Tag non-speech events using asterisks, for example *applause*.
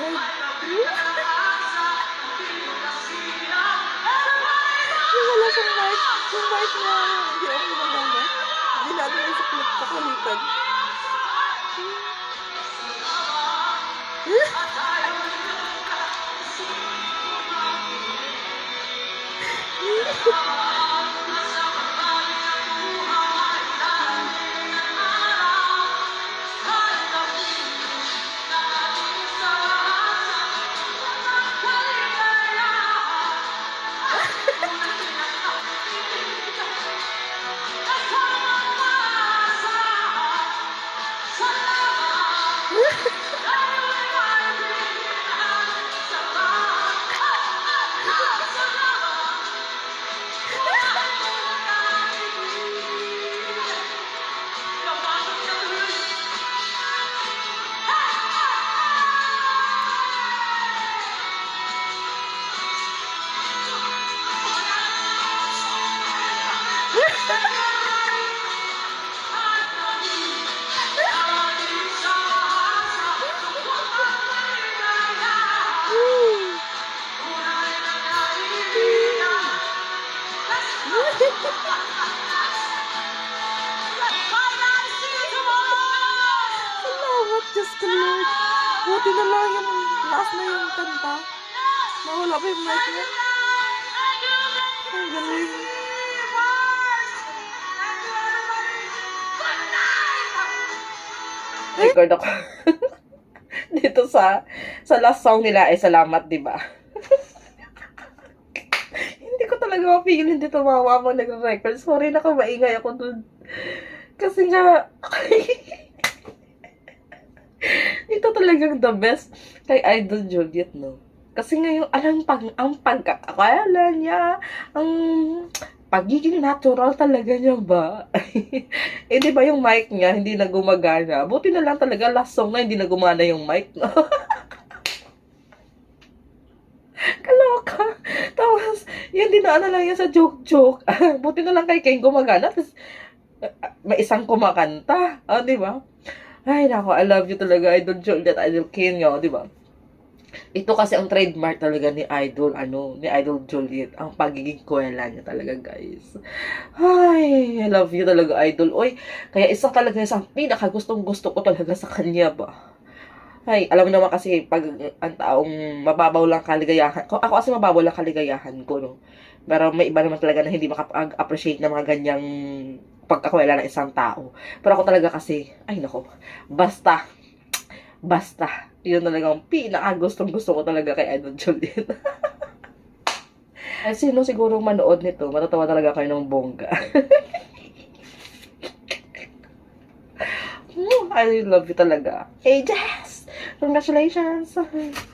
Yung wala siyang mark. Yung mark na hindi ako gumagana. Hindi natin yung saklit sa kalitan. Salamat, Diyos ko. Buti na lang yung last na yung kanta. Pa yung mic niya. Ang galing. Record ako. *laughs* Dito sa sa last song nila ay salamat, di ba? *laughs* Hindi ko talaga mapigil hindi tumawa mo nag-record. Sorry na maingay ako dun. Kasi nga, *laughs* ito talagang the best kay Idol Juliet, no? Kasi nga yung alam pag ang pagkakakala niya, ang pagiging natural talaga niya ba? *laughs* eh di ba yung mic niya hindi na gumagana? Buti na lang talaga last song na hindi na gumana yung mic. *laughs* Kaloka. Tapos, yun dinaan na lang yan sa joke-joke. *laughs* Buti na lang kay Ken gumagana. Tapos, uh, may isang kumakanta. Ah, di ba? Ay, nako, I love you talaga, Idol Juliet, Idol Ken, yo, di ba? Ito kasi ang trademark talaga ni Idol, ano, ni Idol Juliet. Ang pagiging kuwela niya talaga, guys. Ay, I love you talaga, Idol. Oy, kaya isa talaga sa pinakagustong gusto ko talaga sa kanya ba. Ay, alam mo naman kasi pag ang taong mababaw lang kaligayahan ko, ako kasi mababaw lang kaligayahan ko, no. Pero may iba naman talaga na hindi makapag-appreciate ng mga ganyang pagkakuwela ng isang tao. Pero ako talaga kasi, ay nako, basta, basta, yun talaga ang pinakagustong gusto ko talaga kay Idol Juliet. *laughs* Ay, sino siguro manood nito, matatawa talaga kayo ng bongga. *laughs* I love you talaga. Ages! Congratulations! *laughs*